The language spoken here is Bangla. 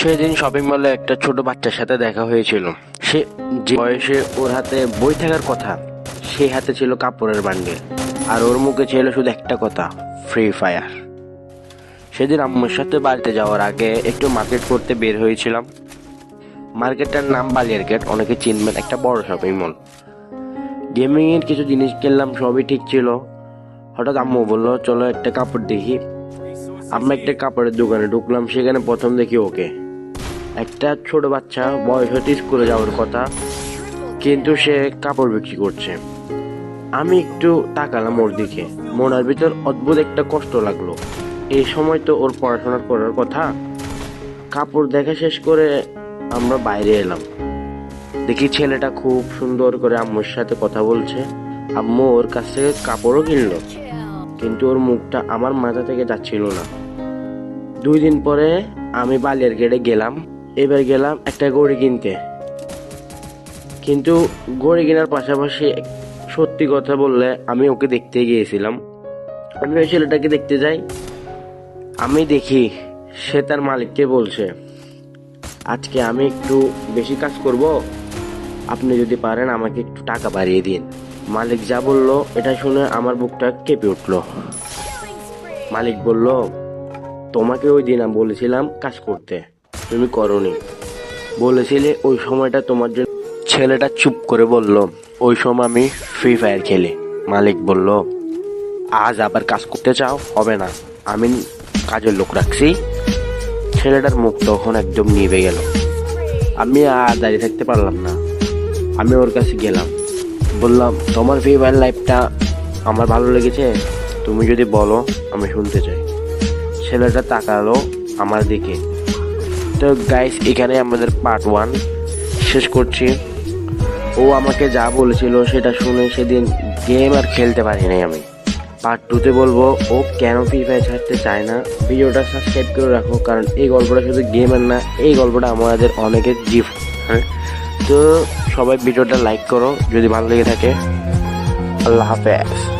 সেদিন শপিং মলে একটা ছোট বাচ্চার সাথে দেখা হয়েছিল। সে যে বয়সে ওর হাতে বই থাকার কথা, সেই হাতে ছিল কাপড়ের বান্ডেল। আর ওর মুখে ছিল শুধু একটা কথা ফ্রি ফায়ার সেদিন আম্মুর সাথে বাড়িতে যাওয়ার আগে একটু মার্কেট করতে বের হয়েছিলাম। মার্কেটটার নাম বালিয়ার গেট অনেকে চিনবেন, একটা বড় শপিং মল গেমিং এর কিছু জিনিস কিনলাম, সবই ঠিক ছিল। হঠাৎ আম্মু বলল, চলো একটা কাপড় দেখি। আমরা একটা কাপড়ের দোকানে ঢুকলাম, সেখানে প্রথম দেখি ওকে। একটা ছোট বাচ্চা বয়স হতে স্কুলে যাওয়ার কথা, কিন্তু সে কাপড় বিক্রি করছে। আমি একটু তাকালাম ওর দিকে। মনের ভিতর অদ্ভুত একটা কষ্ট লাগল। এই সময় তো ওর পড়াশোনা করার কথা। কাপড় দেখা শেষ করে আমরা বাইরে এলাম। দেখি ছেলেটা খুব সুন্দর করে আম্মুর সাথে কথা বলছে। আম্মু ওর কাছ থেকে কাপড়ও কিনলো। কিন্তু ওর মুখটা আমার মাথা থেকে যাচ্ছিল না। দুই দিন পরে আমি বালিয়ার গেটে গেলাম। এবার গেলাম একটা গড়ি কিনতে। কিন্তু গড়ি কেনার পাশাপাশি সত্যি কথা বললে আমি ওকে দেখতে গিয়েছিলাম। আমি ওই ছেলেটাকে দেখতে যাই। আমি দেখি সে তার মালিককে বলছে, আজকে আমি একটু বেশি কাজ করব, আপনি যদি পারেন আমাকে একটু টাকা বাড়িয়ে দিন। মালিক যা বলল, এটা শুনে আমার বুকটা কেঁপে উঠল। মালিক বলল, তোমাকে ওই দিন আমি বলেছিলাম কাজ করতে। তুমি করনি। বলেছিলে ওই সময়টা তোমার জন্য ছেলেটা চুপ করে বলল, ওই সময় আমি ফ্রি ফায়ার খেলি। মালিক বলল, আজ আবার কাজ করতে চাও? হবে না। আমি কাজের লোক রাখছি। ছেলেটার মুখ তখন একদম নিভে গেল। আমি আর দাঁড়িয়ে থাকতে পারলাম না। আমি ওর কাছে গেলাম। বললাম, তোমার ফ্রি ফায়ার লাইফটা আমার ভালো লেগেছে। তুমি যদি বলো, আমি শুনতে চাই। ছেলেটা তাকালো আমার দিকে। তো গাইস এখানে আমাদের পার্ট ওয়ান শেষ করছি। ও আমাকে যা বলেছিল সেটা শুনে সেদিন গেম আর খেলতে পারি নাই আমি। পার্ট টুতে বলব, ও কেন ফ্রি ফায়ার ছাড়তে চায় না? ভিডিওটা সাবস্ক্রাইব করে রাখো, কারণ এই গল্পটা শুধু গেমের না, এই গল্পটা আমাদের অনেকের গিফট হ্যাঁ? তো সবাই ভিডিওটা লাইক করো, যদি ভালো লেগে থাকে। আল্লাহ হাফেজ।